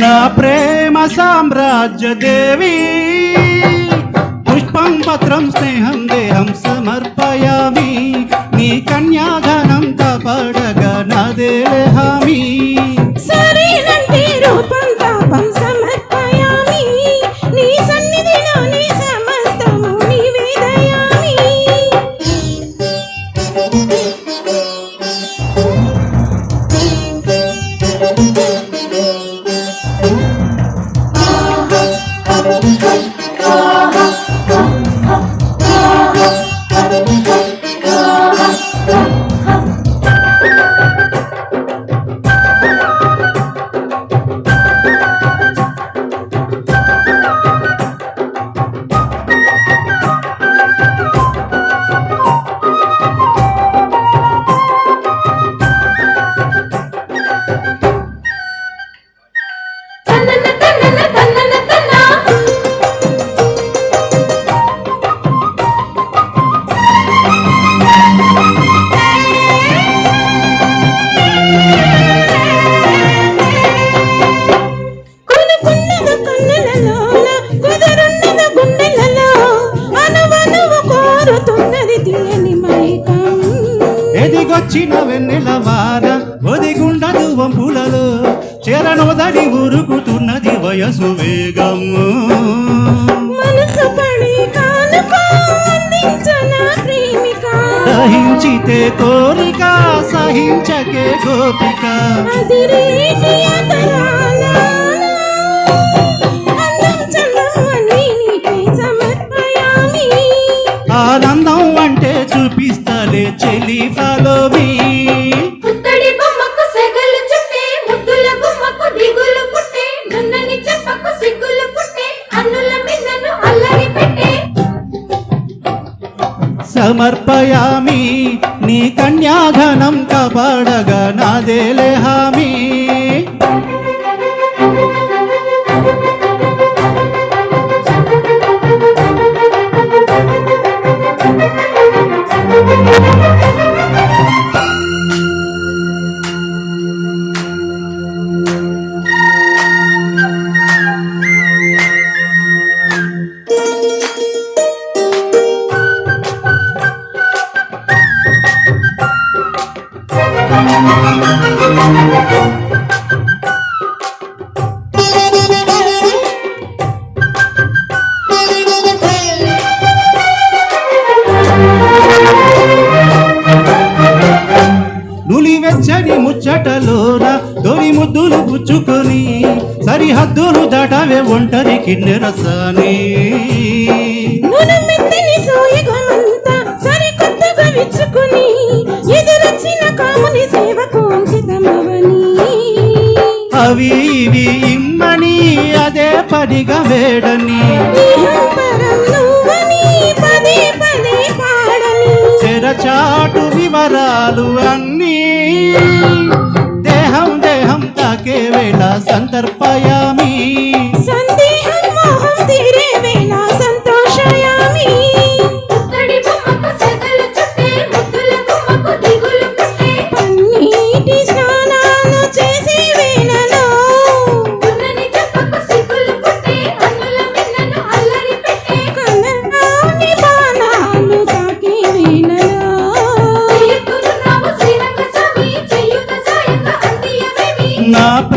నా ప్రేమ సామ్రాజ్య దేవి పుష్పం పత్రం స్నేహం దేహం సమర్పయామి. నీ కన్యాధనం కాపాడగా నాదే na na ఎదిగొచ్చిన వెన్నెల వార ఒదిగుండదు వంపులలో చెరనోదని ఉరుకుతున్నది వయసు వేగము. మనసు పడి దహించితే కోరిక సహించకే గోపిక. సమర్పయామి నీ కన్యాధనం కాపాడగా నాదేలే హామీ నులివెచ్చని ముచ్చటలోన తొలి ముద్దులు పుచ్చుకొని సరిహద్దులు దాటవే ఒంటరి కిన్నెరసాని అవి ఇవి ఇమ్మని అదే పనిగా వేడని. ఇహపరం నువ్వని అన్నీ. దేహం దేహం తాకే వేళ సందర్పయామి up